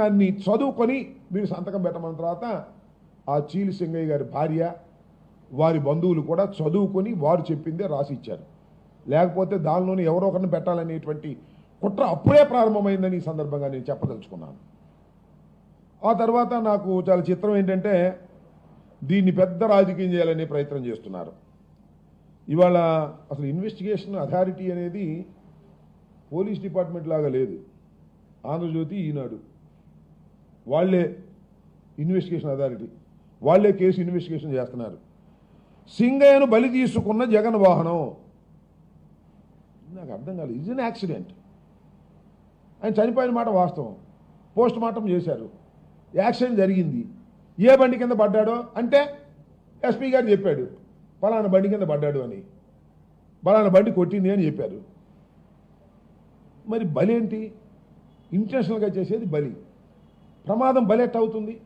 దాన్ని చదువుకొని మీరు సంతకం పెట్టమన్న తర్వాత ఆ చీలి సింగయ్య గారి భార్య వారి బంధువులు కూడా చదువుకొని వారు చెప్పిందే రాసి ఇచ్చారు. లేకపోతే దానిలోని ఎవరో ఒకరిని పెట్టాలనేటువంటి కుట్ర అప్పుడే ప్రారంభమైందని ఈ సందర్భంగా నేను చెప్పదలుచుకున్నాను. ఆ తర్వాత నాకు చాలా చిత్రం ఏంటంటే దీన్ని పెద్ద రాజకీయం చేయాలనే ప్రయత్నం చేస్తున్నారు. ఇవాళ అసలు ఇన్వెస్టిగేషన్ అథారిటీ అనేది పోలీస్ డిపార్ట్మెంట్ లాగా లేదు. ఆంధ్రజ్యోతి ఈనాడు వాళ్ళే ఇన్వెస్టిగేషన్ అథారిటీ వాళ్ళే కేసు ఇన్వెస్టిగేషన్ చేస్తున్నారు. సింగయ్యను బలి తీసుకున్న జగన్ వాహనం. నాకు అర్థం కాలేదు. ఇది యాక్సిడెంట్ ఆయన చనిపోయిన మాట వాస్తవం. పోస్ట్ మార్టం చేశారు. యాక్సిడెంట్ జరిగింది. ఏ బండి కింద పడ్డాడో? అంటే ఎస్పీ గారు చెప్పాడు పలానా బండి కింద పడ్డాడు అని. పలానా బండి కొట్టింది అని చెప్పారు. మరి బలి ఏంటి? ఇంటెన్షనల్గా చేసేది బలి. ప్రమాదం బలెట్ అవుతుంది.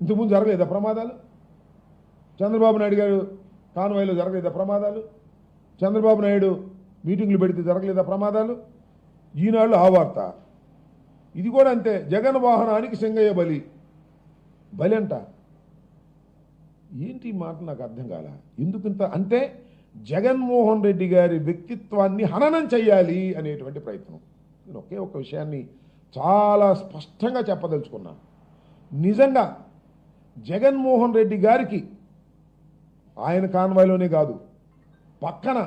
ఇంతకుముందు జరగలేదా ప్రమాదాలు? చంద్రబాబు నాయుడు గారు కాన్వాయ్లో జరగలేదా ప్రమాదాలు? చంద్రబాబు నాయుడు మీటింగ్లు పెడితే జరగలేదా ప్రమాదాలు? ఈనాళ్ళు ఆ వార్త. ఇది కూడా అంతే. జగన్ వాహనానికి సింగయ్య బలి. బలి అంట. ఏంటి మాట నాకు అర్థం కాల? ఎందుకంత అంటే జగన్మోహన్ రెడ్డి గారి వ్యక్తిత్వాన్ని హననం చెయ్యాలి అనేటువంటి ప్రయత్నం. నేను ఒకే ఒక విషయాన్ని చాలా స్పష్టంగా చెప్పదలుచుకున్నాను. నిజంగా జగన్మోహన్ రెడ్డి గారికి ఆయన కాన్వాయ్లోనే కాదు పక్కన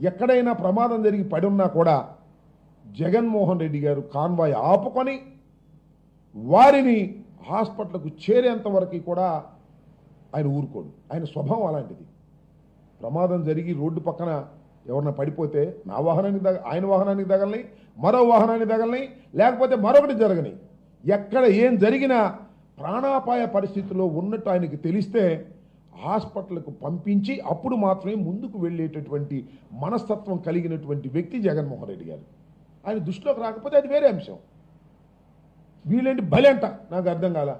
ఎక్కడైనా ప్రమాదం జరిగి పడి ఉన్నా కూడా జగన్మోహన్ రెడ్డి గారు కాన్వాయ్ ఆపుకొని వారిని హాస్పిటల్కు చేరేంత వరకు కూడా ఆయన ఊరుకోడు. ఆయన స్వభావం అలాంటిది. ప్రమాదం జరిగి రోడ్డు పక్కన ఎవరన్నా పడిపోతే నా వాహనానికి తగ ఆయన వాహనానికి తగలని మరో వాహనానికి తగలని లేకపోతే మరొకటి జరగని. ఎక్కడ ఏం జరిగినా ప్రాణాపాయ పరిస్థితిలో ఉన్నట్టు ఆయనకి తెలిస్తే హాస్పిటల్కు పంపించి అప్పుడు మాత్రమే ముందుకు వెళ్ళేటటువంటి మనస్తత్వం కలిగినటువంటి వ్యక్తి జగన్మోహన్ రెడ్డి గారు. ఆయన దృష్టిలోకి రాకపోతే అది వేరే అంశం. వీళ్ళేంటి బలి అంట నాకు అర్థం కాల.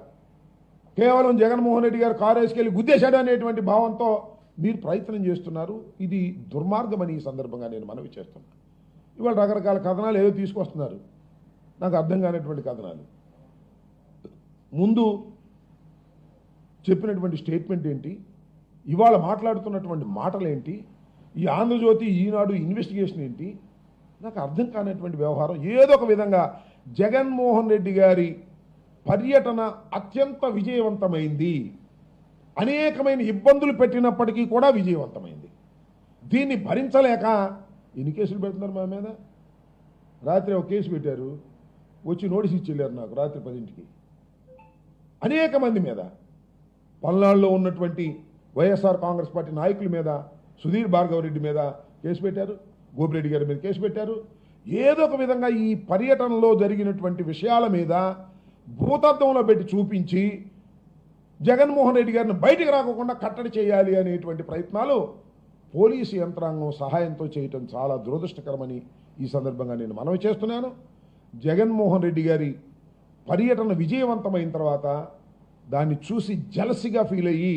కేవలం జగన్మోహన్ రెడ్డి గారు కారు వేసుకెళ్ళి గుద్దేశాడు అనేటువంటి భావంతో మీరు ప్రయత్నం చేస్తున్నారు ఇది దుర్మార్గమని ఈ సందర్భంగా నేను మనవి చేస్తున్నాను ఇవాళ రకరకాల కథనాలు ఏదో తీసుకొస్తున్నారు. నాకు అర్థం కానటువంటి కథనాలు. ముందు చెప్పినటువంటి స్టేట్మెంట్ ఏంటి? ఇవాళ మాట్లాడుతున్నటువంటి మాటలు ఏంటి ఈ ఆంధ్రజ్యోతి ఈనాడు ఇన్వెస్టిగేషన్ ఏంటి? నాకు అర్థం కానటువంటి వ్యవహారం. ఏదో ఒక విధంగా జగన్మోహన్ రెడ్డి గారి పర్యటన అత్యంత విజయవంతమైంది. అనేకమైన ఇబ్బందులు పెట్టినప్పటికీ కూడా విజయవంతమైంది. దీన్ని భరించలేక ఎన్ని కేసులు పెడుతున్నారు మా మీద? రాత్రి ఒక కేసు పెట్టారు. వచ్చి నోటీస్ ఇచ్చేళ్ళారు నాకు రాత్రి పదింటికి. అనేక మంది మీద పల్నాడులో ఉన్నటువంటి వైఎస్ఆర్ కాంగ్రెస్ పార్టీ నాయకుల మీద సుధీర్ భార్గవరెడ్డి మీద కేసు పెట్టారు. గోపిరెడ్డి గారి మీద కేసు పెట్టారు. ఏదో ఒక విధంగా ఈ పర్యటనలో జరిగినటువంటి విషయాల మీద భూతత్వంలో పెట్టి చూపించి జగన్మోహన్ రెడ్డి గారిని బయటకు రాకుండా కట్టడి చేయాలి అనేటువంటి ప్రయత్నాలు పోలీసు యంత్రాంగం సహాయంతో చేయటం చాలా దురదృష్టకరమని ఈ సందర్భంగా నేను మనవి చేస్తున్నాను. జగన్మోహన్ రెడ్డి గారి పర్యటన విజయవంతమైన తర్వాత దాన్ని చూసి జలసిగా ఫీల్ అయ్యి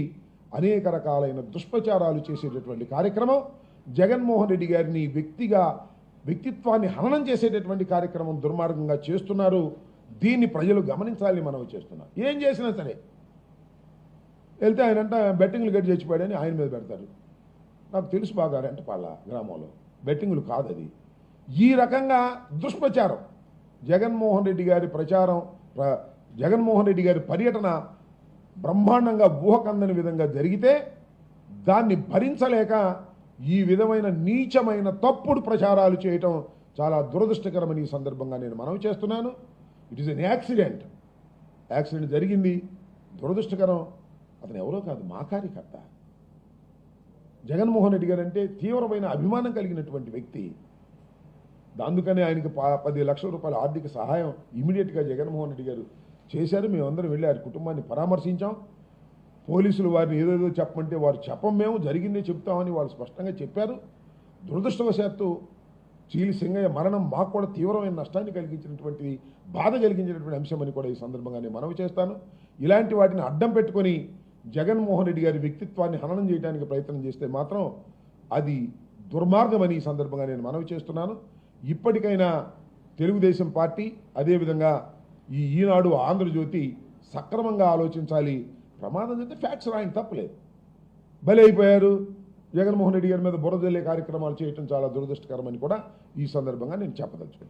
అనేక రకాలైన దుష్ప్రచారాలు చేసేటటువంటి కార్యక్రమం జగన్మోహన్ రెడ్డి గారిని వ్యక్తిగా వ్యక్తిత్వాన్ని హననం చేసేటటువంటి కార్యక్రమం దుర్మార్గంగా చేస్తున్నారు. దీన్ని ప్రజలు గమనించాలని మనవి చేస్తున్నాం ఏం చేసినా సరే వెళ్తే ఆయన అంట బెట్టింగ్లు గట్టి చచ్చిపోయాడని ఆయన మీద పెడతారు. నాకు తెలుసు బాగా రెంటపాళ్ళ గ్రామంలో. బెట్టింగ్లు కాదు అది ఈ రకంగా దుష్ప్రచారం. జగన్మోహన్ రెడ్డి గారి ప్రచారం ప్ర- జగన్మోహన్ రెడ్డి గారి పర్యటన బ్రహ్మాండంగా ఊహకందని విధంగా జరిగితే దాన్ని భరించలేక ఈ విధమైన నీచమైన తప్పుడు ప్రచారాలు చేయటం చాలా దురదృష్టకరమని ఈ సందర్భంగా నేను మనవి చేస్తున్నాను. It is an accident accident జరిగింది. దురదృష్టకరం. అతను ఎవరో కాదు మా కార్యకర్త. జగన్మోహన్ రెడ్డి గారు అంటే తీవ్రమైన అభిమానం కలిగినటువంటి వ్యక్తి. అందుకనే ఆయనకి పది లక్షల రూపాయల ఆర్థిక సహాయం ఇమీడియట్గా జగన్మోహన్ రెడ్డి గారు చేశారు. మేమందరం వెళ్ళి ఆయన కుటుంబాన్ని పరామర్శించాం. పోలీసులు వారిని ఏదేదో చెప్పమంటే వారు చెప్పం మేము జరిగిందే చెప్తామని వాళ్ళు స్పష్టంగా చెప్పారు. దురదృష్టవశాత్తు చీలి సింగయ్య మరణం మాకు కూడా తీవ్రమైన నష్టాన్ని కలిగించినటువంటి బాధ కలిగించినటువంటి అంశం అని కూడా ఈ సందర్భంగా నేను మనవి చేస్తాను. ఇలాంటి వాటిని అడ్డం పెట్టుకొని జగన్మోహన్ రెడ్డి గారి వ్యక్తిత్వాన్ని హననం చేయడానికి ప్రయత్నం చేస్తే మాత్రం అది దుర్మార్గమని ఈ సందర్భంగా నేను మనవి చేస్తున్నాను. ఇప్పటికైనా తెలుగుదేశం పార్టీ అదేవిధంగా ఈ ఈనాడు ఆంధ్రజ్యోతి సక్రమంగా ఆలోచించాలి. ప్రమాదం జరిగితే ఫ్యాక్ట్స్ రాయని తప్పలేదు బలి అయిపోయారు. జగన్మోహన్ రెడ్డి గారి మీద బురదల్లే కార్యక్రమాలు చేయటం చాలా దురదృష్టకరమని కూడా ఈ సందర్భంగా నేను చెప్పదలుచుకున్నాను.